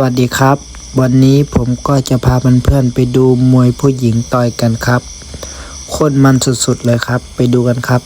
วัสดีครับ วันนี้ผมก็จะพาเพื่อนๆไปดูมวยผู้หญิงต่อยกันครับโคนมันสุดๆเลยครับ ไปดูกันครับ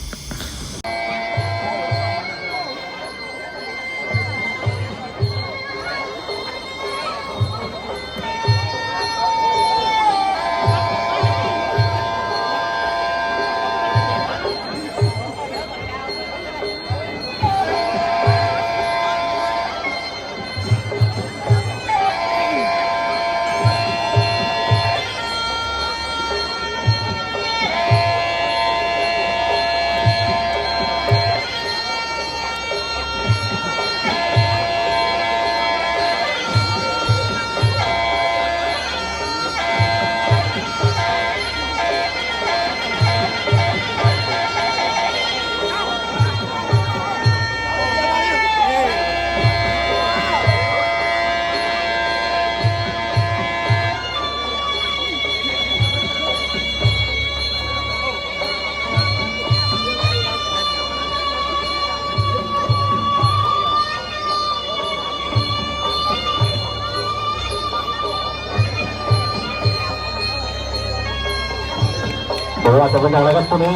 เดี๋ยวอาจจะเป็นอย่างไรครับคู่นี้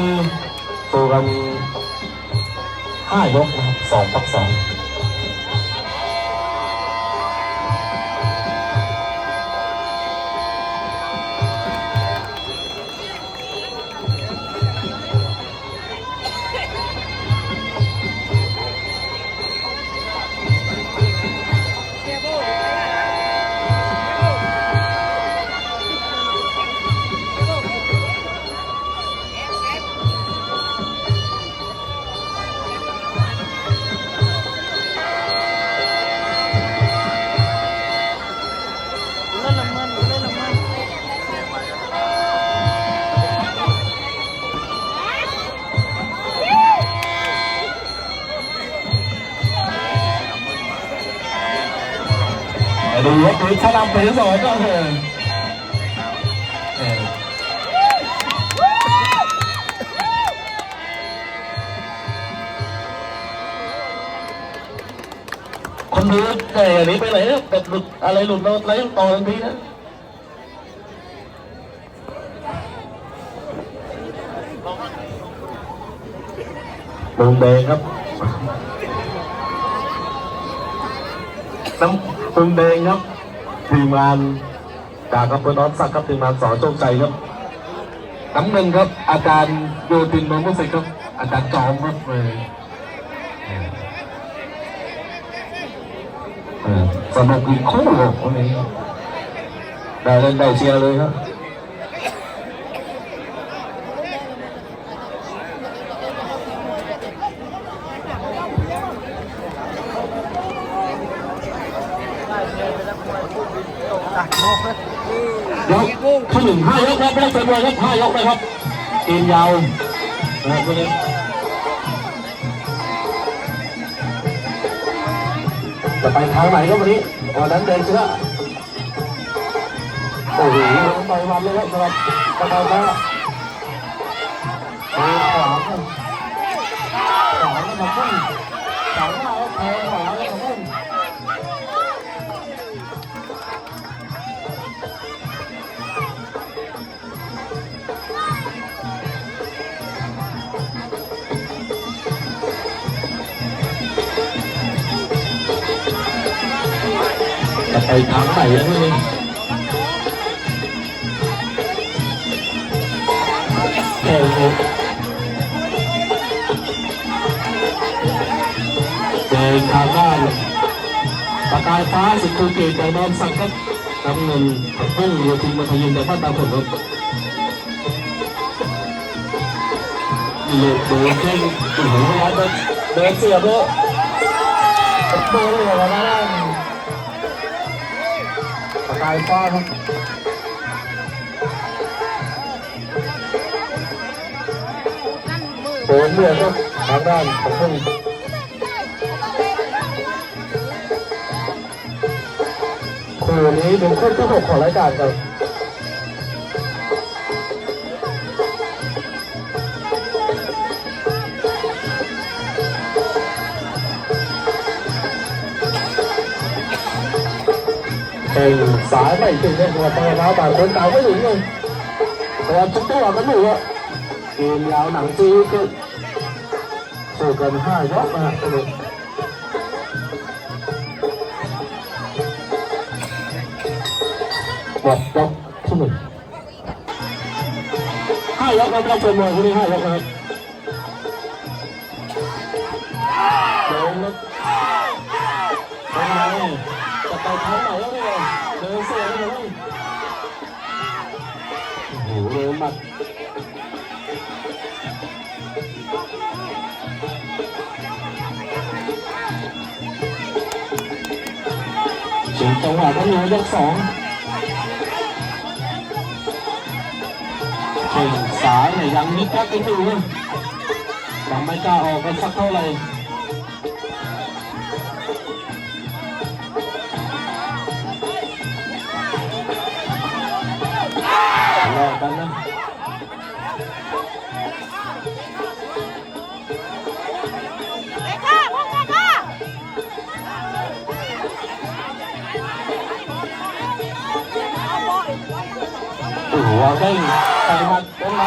ตัวกันห้ายกนะครับสองพักสอง ดูว่าตัวถ้านำไปที่สองก็เออเออคนดูแต่อันนี้ไปไหนเนี่ยเป็ดหลุดอะไรหลุดเราอะไรต่อทันทีนะมุมแดงครับน้ำ ปึงแดงครับทีมงานจากอำเภอหนอนสักครับทีมงานสอนโชคใจครับน้ำเงินครับ อาจารย์โยตินมืองมุสิกครับอาจารย์จอมครับเลยสนุกอีกคู่เลยได้เล่นได้เชียร์เลยครับ ยกที่ หนึ่งห้ายกครับไม่ได้เป็นมวยครับห้ายกนะครับเกมยาวนะครับวันนี้จะไปทางไหนครับวันนี้วันนั้นเดินเชื้อโอ้โหต่อยมันเลยครับสำหรับกระเป๋าแม่เออขวาครับขวาแล้วมาพุ่งขวาแล้วแทงขวาแล้ว จะไปทางไหนแล้วนี่โอ้โหเจอทางด้านประกายฟ้าสุขุมเกตใจน้อมสั่งครับนำเงินผักพุ่งเรือทีมมาทยินแต่บ้านตาผลครับเหลือโดนแข้งโอ้โหเวลาเดินเดินเสียบเลยโดนเหลยนะนั่น ประกายฟ้าครับโผล่เลือดครับทางด้านของพึ่งคู่นี้เป็นคู่ที่หกของรายการครับ เป็นสายไม่ถึงเนี่ยตัวปลาต่างคนต่างไม่ถึงเลยพยายามชุบตัวกันอยู่อะเกมยาวหนังจีก็สู้กันห้ายกนะสนุกบอกยกที่หนึ่งห้ายกครับเราเป็นมวยคนนี้ห้ายกครับเดินแล้วไปไหน จะไปทางไหนแล้วเนี่ยเดินเสียเลยโอ้โหเร็วมากถึงจังหวะต้องมียกสองเข่งสายเนี่ยยังนิดแป๊กกันอยู่นะยังไม่กล้าออกกันสักเท่าไหร่ รอกันนะหัวเด้งไปหมัดตรงไห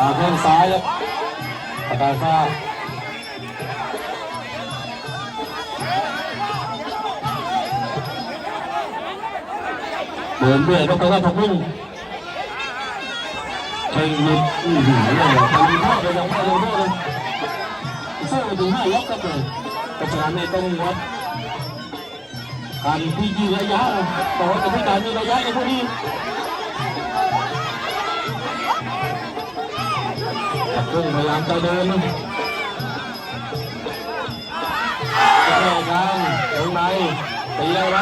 ตาข้งซ้ายแล้วปากกาฟ้าเดินเรื่อยก็ไปว่าทางพุ่งเข่งหลุดอื้อหือเลยทำดีมากเลยยังไม่เลยมากเลยสู้มาถึงห้ายกครับเลยเพระฉะนั้นในต้องวัดการที่ยืนระยะต่อจากที่การยืนระยะในพวกนี้ เรื่องพยายามจะเดินนะแก้กันตรงไหนตีอะไร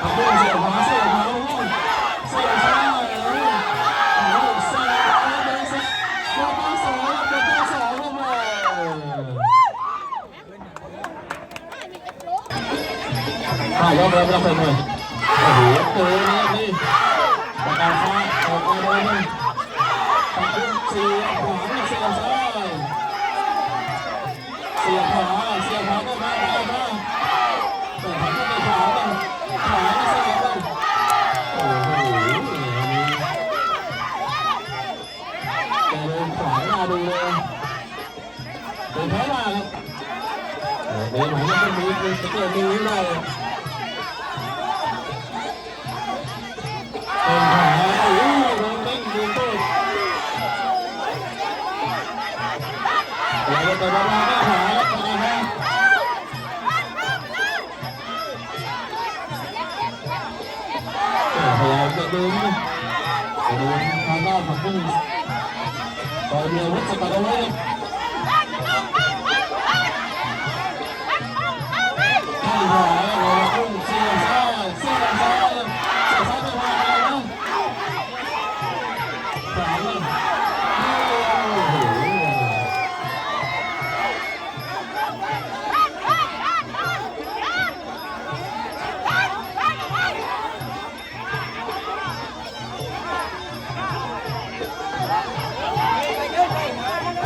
ทำเรื่องเสียขวาเสียขวาเสียซ้ายเสียเสียเดินเสียยกตั้งสองยกตั้งสองเข้ามาห้ายกแล้วรับไปหน่อยโอ้โหเตือนนี่ประกาศฟ้าออกมาเลยนี่ เสียขวาเสียซ้ายเสียขวาเสียขวาก็มาก็มาแต่ขวาก็ไปขวาบ้างขวาก็เสียบ้าโอ้โหแต่เดินขวาหน้าดูเลยเดินแพ้มาครับเดินหมายไม่มีมีสเกิดมีได้เดินขว เราจะไปบ้านก็หาแล้วกันนะพยายามจะเดินนะเดินทางด้านผักบุ้งต่อยเดียววัดสกัดเอาไว้ข้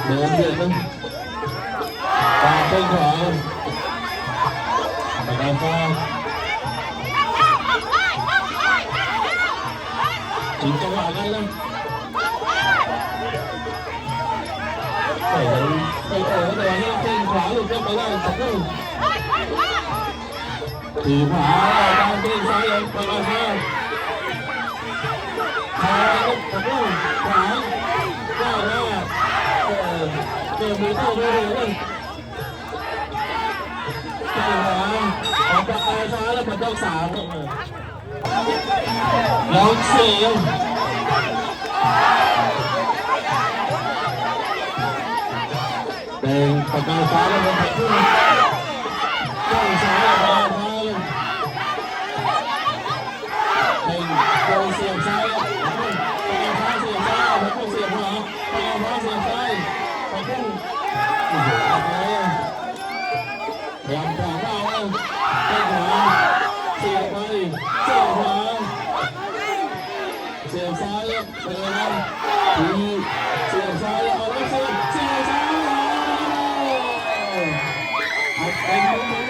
เดินเดือดนึงตาเต้นขวาตาฟ้าถึงจังหวะนั้นแล้วไปไปเออแต่ว่าเต้ ไปเลยเลยเกมหาออกจากปลายแล้วมันต้องสามแล้วเสียงเป็นปากกาฟ้าแล้วมัน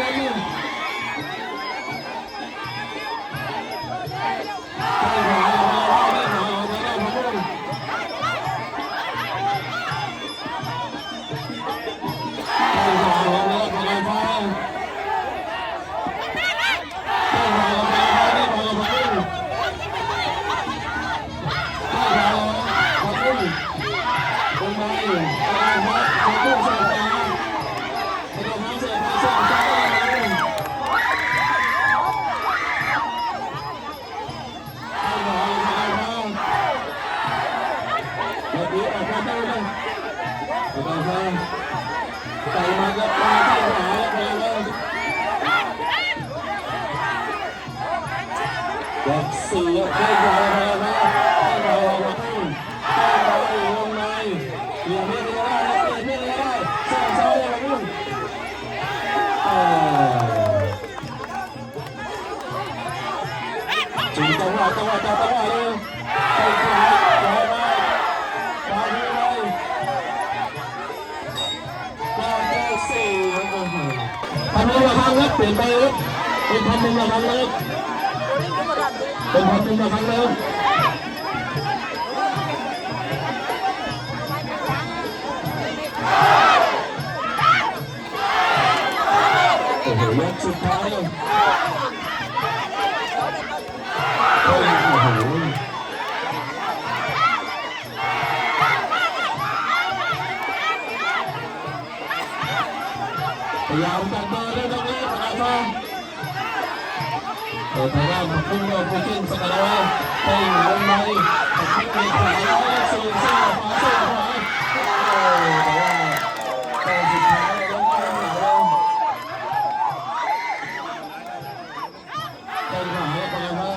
Ayun. ให้เรานะให้เราเราขึ้นให้เราวงในเปลี่ยนไม่ได้เปลี่ยนไม่ได้เส้นซ้ายเราขึ้นจุดจังหวะจังหวะจังหวะเลยไปขวาขวาไปขวาดีเลยขวาไปสี่โอ้โหทำมือละครั้งครับเปลี่ยนไปครับเป็นทำมือละครั้งเลย เป็นความจริงนะครับเร็วโอ้โหยกสุดท้าย เลยโอ้โหพยายามจับมือด้วยตรงนี้นะครับเออทางด้านของพุ่งโยนไปขึ้นสกัดเอาไว้ไปอยู่วงในแต่ขึ้นไปขวาแล้วสูงซ่าขวาซ่าขวาโอ้แต่ว่าตอนสุดท้ายลงมาหลังลงต้นขวาแล้วไปมา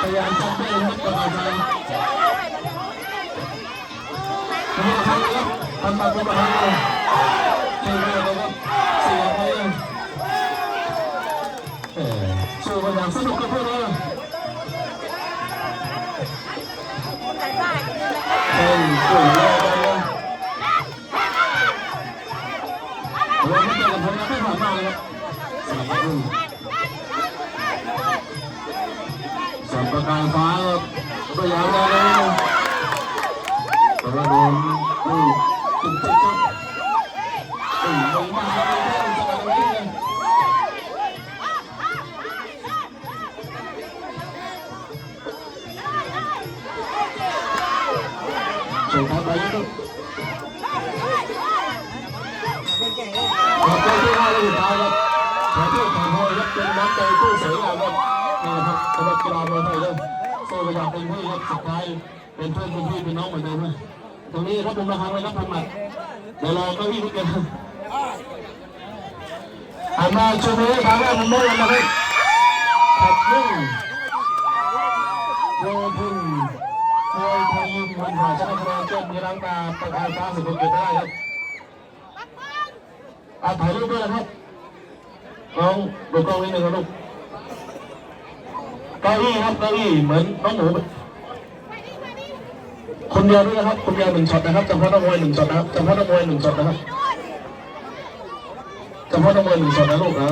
พยายามจับเบลครับประธานทำไมทำครับทำแบ บประธานเลยเสียไปเออสู้กันอย่างสนุกกับพวกเราเฮ้ยสวยเลยเลยเราไม่เจอกันผมนะไม่ผ่านมาเลยครับสัมปทานฟ้าก็ยาวได้เลยแต่ว่าโดน Trường thái bấy đó. Một cây thứ hai là hiện tại rồi. Và tiếp tục hồi lắp trên đám cây tu sĩ là luôn. Này là thật, thật kỳ lạ rồi thầy luôn. Tôi bây giờ เป็นผู้รับสุดท้ายเป็นเพื่อนเป็นพี่เป็นน้องเหมือนเดิมเลยตรงนี้รับผมราคาไว้รับพันหมัดเดี๋ยวรอเก้าอี้ทุกคนหันมาช่วงนี้างแรกมันไม่ยังนะครับขับนึ่งโยพึ่งโดยไทยยิม วันผ่าชนะคะแนนเจ้ามีรังตาประธานฟ้าสุดเกียรติได้ครับอาถ่ายรูปด้วยนะครับน้องดูกล้องนิดนึงครับลูกเก้าอี้ครับเก้าอี้เหมือนน้องหมูคนเดียวด้วยนะครับคนเดียวหนึ่งช็อตนะครับเฉพาะนักมวยหนึ่งช็อตนะครับเฉพาะนักมวยหนึ่งช็อตนะครับเฉพาะนักมวยหนึ่งช็อตนะลูกอ่า